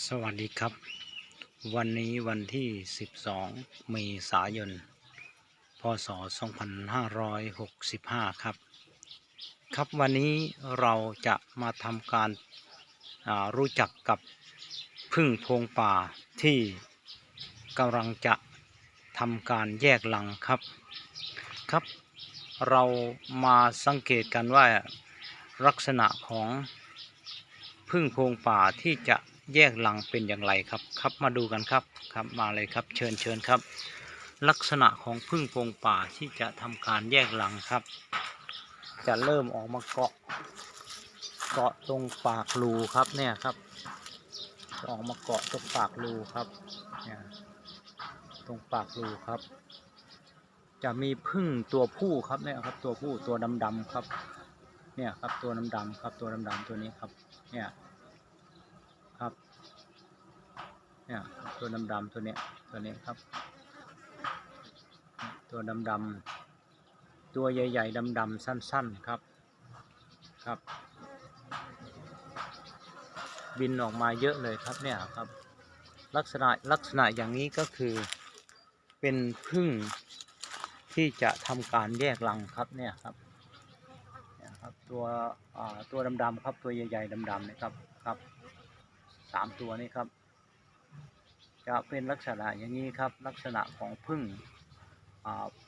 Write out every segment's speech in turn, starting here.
สวัสดีครับ วันนี้วันที่ 12 เมษายน พศ 2565 ครับ ครับวันนี้เราจะมาทำการารู้จักกับพึ่งโพงป่าที่กำลังจะทำการแยกหลังครับ ครับ เรามาสังเกตกันว่าลักษณะของพึ่งโพงป่าที่จะ แยกหลังเป็นอย่างไรครับครับมาดูกันครับครับมาเลยครับ เชิญเชิญครับ ลักษณะของพึ่งโพรงป่าที่จะทำการแยกหลังครับ จะเริ่มออกมาเกาะ เกาะตรงปากรูครับเนี่ยครับจะออกมาเกาะตรงปากรูครับเนี่ยตรงปากรูครับ จะมีพึ่งตัวผู้ครับเนี่ยครับ ตัวผู้ตัวดำๆครับ เนี่ยครับตัวดำๆครับตัวดำๆตัวนี้ครับ เนี่ยครับ เนี่ย ตัวดำๆตัวเนี้ยตัวนี้ครับ ตัวดำๆตัวใหญ่ๆดำๆสั้น ๆครับครับ บินออกมาเยอะเลยครับเนี่ยครับ ลักษณะลักษณะอย่างนี้ก็คือเป็นพึ่งที่จะทำการแยกรังครับเนี่ยครับเนี่ยครับตัวตัวดำๆครับตัวใหญ่ๆดำๆนะครับครับสามตัวนี้ครับ จะเป็นลักษณะอย่างนี้ครับลักษณะของพึ่ง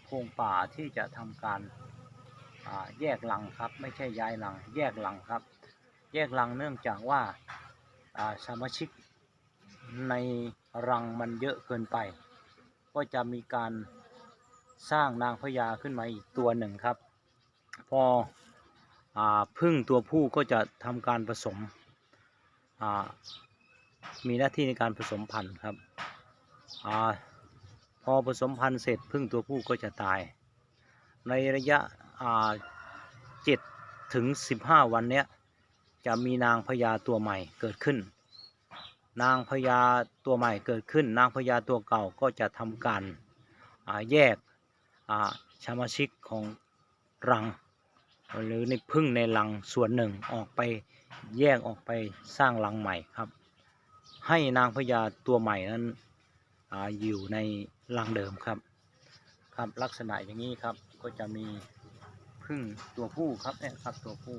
โพรงป่าที่จะทำการแยกรังครับ ไม่ใช่ย้ายรัง แยกรังครับ แยกรังเนื่องจากว่าสมาชิกในรังมันเยอะเกินไป ก็จะมีการสร้างนางพญาขึ้นมาอีกตัวหนึ่งครับ พออพึ่งตัวผู้ก็จะทำการผสม มีหน้าที่ในการผสมพันธุ์ครับอพอผสมพันธุ์เสร็จพึ่งตัวผู้ก็จะตาย ในระยะเจ็ดถึงสิบห้าวันเนี้ยจะมีนางพญาตัวใหม่เกิดขึ้น นางพญาตัวใหม่เกิดขึ้น นางพญาตัวเก่าก็จะทำการแยกอ่าสมาชิกของรัง หรือในพึ่งในรังส่วนหนึ่งออกไปแยกออกไปสร้างรังใหม่ครับ ให้นางพญาตัวใหม่นั้นออยู่ในรังเดิมครับ ครับลักษณะอย่างนี้ครับก็จะมีพึ่งตัวผู้ครับเนี่ยครับตัวผู้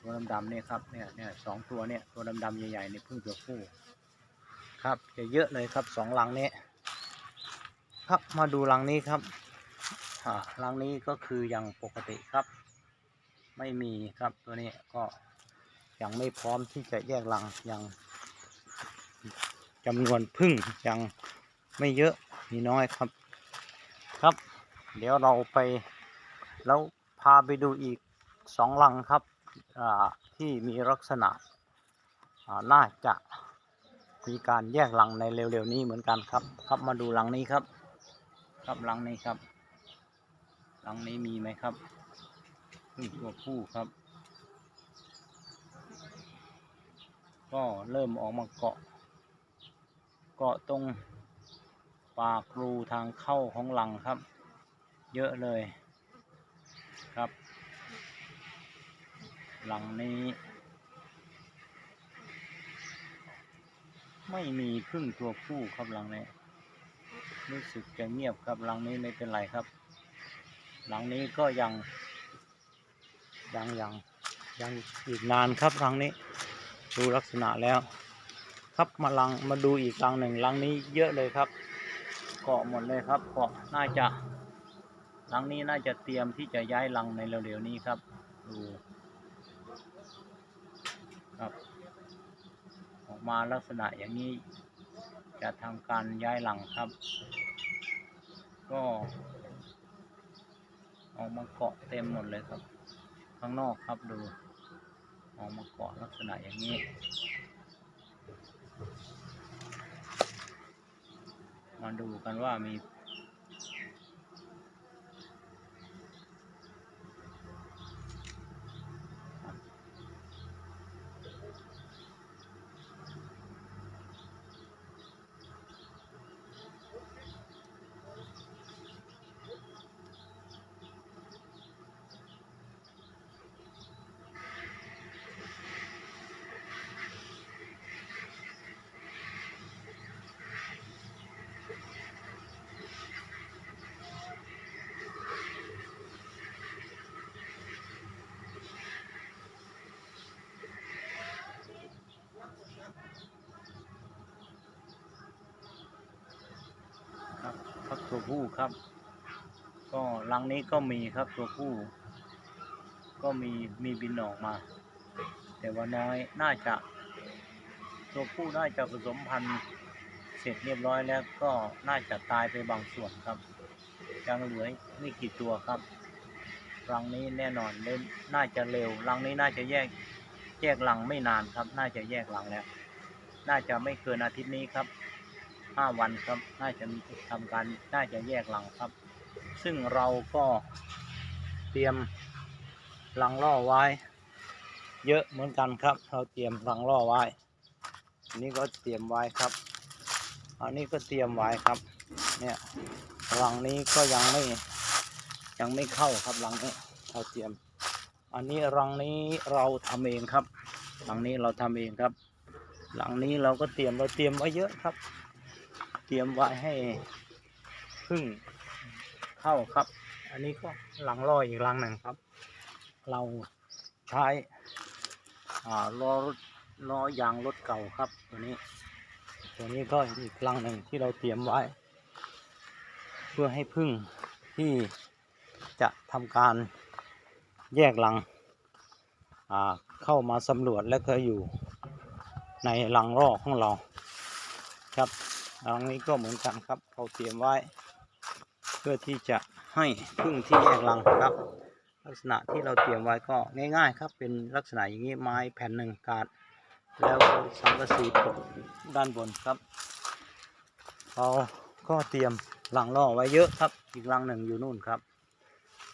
ตัวดำๆเนี่ยครับเนี่ยเนี่ยสองตัวเนี่ยตัวดำๆใหญ่ๆในพึ่งตัวผู้ครับจะเยอะเลยครับสองรังนี้ครับมาดูรังนี้ครับรังนี้ก็คือยังปกติครับ ไม่มีครับตัวนี้ก็ยังไม่พร้อมที่จะแยกรังยัง จำนวนพึ่งยังไม่เยอะมีน้อยครับ ครับ เดี๋ยวเราไปแล้วพาไปดูอีกสองรังครับอ่าที่มีลักษณะน่าจะมีการแยกรังในเร็วๆนี้เหมือนกันครับ ครับมาดูรังนี้ครับ ครับรังนี้ครับรังนี้มีไหมครับพึ่งตัวผู้ครับ ก็เริ่มออกมาเกาะ เกาะตรงปากรูทางเข้าของรังครับ เยอะเลยครับ หลังนี้ ไม่มีพึ่งตัวผู้ครับหลังนี้รู้สึกจะเงียบครับหลังนี้ไม่เป็นไรครับ หลังนี้ก็ยังยังยังยังอีกนานครับหลังนี้ ดูลักษณะแล้ว ครับมาลังมาดูอีกลังหนึ่งลังนี้เยอะเลยครับเกาะหมดเลยครับเกาะน่าจะลังนี้น่าจะเตรียมที่จะย้ายลังในเร็วๆนี้ครับดูครับ ออกมาลักษณะอย่างนี้จะทำการย้ายหลังครับ ก็ออกมาเกาะเต็มหมดเลยครับ ข้างนอกครับดู ออกมาเกาะลักษณะอย่างนี้ มาดูกันว่ามี ตัวผู้ครับ ก็รังนี้ก็มีครับตัวผู้ ก็มีมีบินออกมา แต่ว่าน้อยน่าจะ ตัวผู้น่าจะผสมพันธุ์เสร็จเรียบร้อยแล้วก็น่าจะตายไปบางส่วนครับยังเหลือไม่กี่ตัวครับรังนี้แน่นอนเล่นน่าจะเร็วรังนี้น่าจะแยกแยกรังไม่นานครับ น่าจะแยกรังแล้ว น่าจะไม่เกินอาทิตย์นี้ครับ ห้าวันครับ น่าจะมีทำการน่าจะแยกรังครับ ซึ่งเราก็เตรียมรังล่อไว้ เยอะเหมือนกันครับ เราเตรียมรังล่อไว้อันนี้ก็เตรียมไว้ครับ อันนี้ก็เตรียมไว้ครับ เนี่ยรังนี้ก็ยังไม่ยังไม่เข้าครับรังนี้เราเตรียม อันนี้รังนี้เราทำเองครับรังนี้เราทำเองครับ หลังนี้เราก็เตรียมเราเตรียมไว้เยอะครับ เตรียมไว้ให้พึ่งเข้าครับ อันนี้ก็หลังลอยอีกรังหนึ่งครับ เราใช้ล้อล้อยางรถเก่าครับ ตัวนี้ ตัวนี้ก็อีกรังหนึ่งที่เราเตรียมไว้ เพื่อให้พึ่งที่จะทำการแยกรังเข้ามาสำรวจและก็อยู่ในรังรอกของเราครับ รังนี้ก็เหมือนกันครับเราเตรียมไว้ เพื่อที่จะให้พึ่งที่แยกรังครับ ลักษณะที่เราเตรียมไว้ก็ง่ายๆครับเป็นลักษณะอย่างนี้ไม้แผ่นหนึ่งกาดแล้วก็สังกะสีปกด้านบนครับเราก็เตรียมรังล่อไว้เยอะครับ อีกรังหนึ่งอยู่นู่นครับ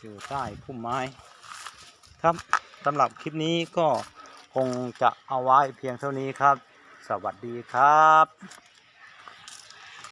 อยู่ใต้พุ่มไม้ ครับสำหรับคลิปนี้ก็คงจะเอาไว้เพียงเท่านี้ครับ สวัสดีครับ